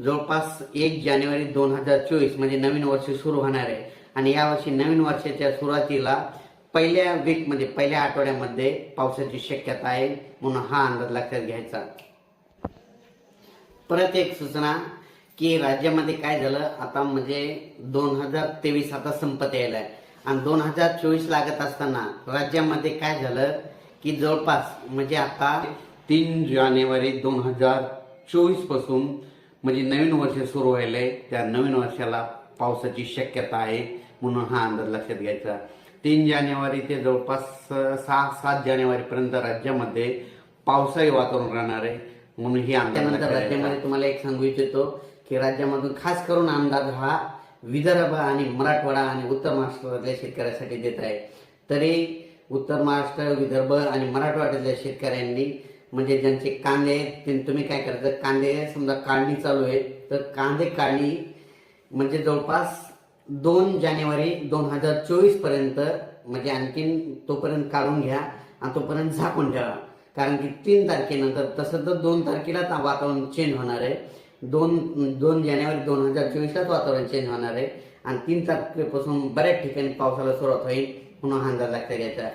जवळपास एक जानेवारी दोन हजार चोवीस म्हणजे नवीन वर्ष सुरू होणार आहे. आणि यावर्षी नवीन वर्षाच्या सुरुवातीला पहिल्या वीकमध्ये पहिल्या आठवड्यामध्ये पावसाची शक्यता आहे म्हणून हा अंदाज लक्षात घ्यायचा. परत एक सूचना की राज्यामध्ये काय झालं? आता म्हणजे दोन हजार तेवीस आता संपत यायला आहे. आणि दोन हजार चोवीस लागत असताना राज्यामध्ये काय झालं? की जवळपास म्हणजे आता तीन जानेवारी दोन हजार चोवीसपासून म्हणजे नवीन वर्ष सुरू व्हायलंय. त्या नवीन वर्षाला पावसाची शक्यता आहे म्हणून हा अंदाज लक्षात घ्यायचा. तीन जानेवारी ते जवळपास सहा सात जानेवारी पर्यंत राज्यामध्ये पावसाळी वातावरण राहणार आहे म्हणून ही त्यानंतर राज्यामध्ये तुम्हाला एक सांगू इच्छितो की राज्यामधून खास करून अंदाज हा विदर्भ आणि मराठवाडा आणि उत्तर महाराष्ट्रातल्या शेतकऱ्यासाठी देत आहे. तरी उत्तर महाराष्ट्र विदर्भ आणि मराठवाड्यातल्या शेतकऱ्यांनी म्हणजे ज्यांचे कांदे आहेत, ते तुम्ही काय करायचं कांदे समजा काढणी चालू आहे तर कांदे काढणी म्हणजे जवळपास दोन जानेवारी दोन हजार चोवीसपर्यंत म्हणजे आणखीन तोपर्यंत काढून घ्या आणि तोपर्यंत झाकून ठेवा. कारण की तीन तारखेनंतर तसं तर दोन तारखेलाच वातावरण चेंज होणार आहे. दोन दोन जानेवारी दोन हजार चोवीसलाच वातावरण चेंज होणार आहे. आणि तीन तारखेपासून बऱ्याच ठिकाणी पावसाला सुरुवात होईल म्हणून अंदाज लागता घ्यायचा.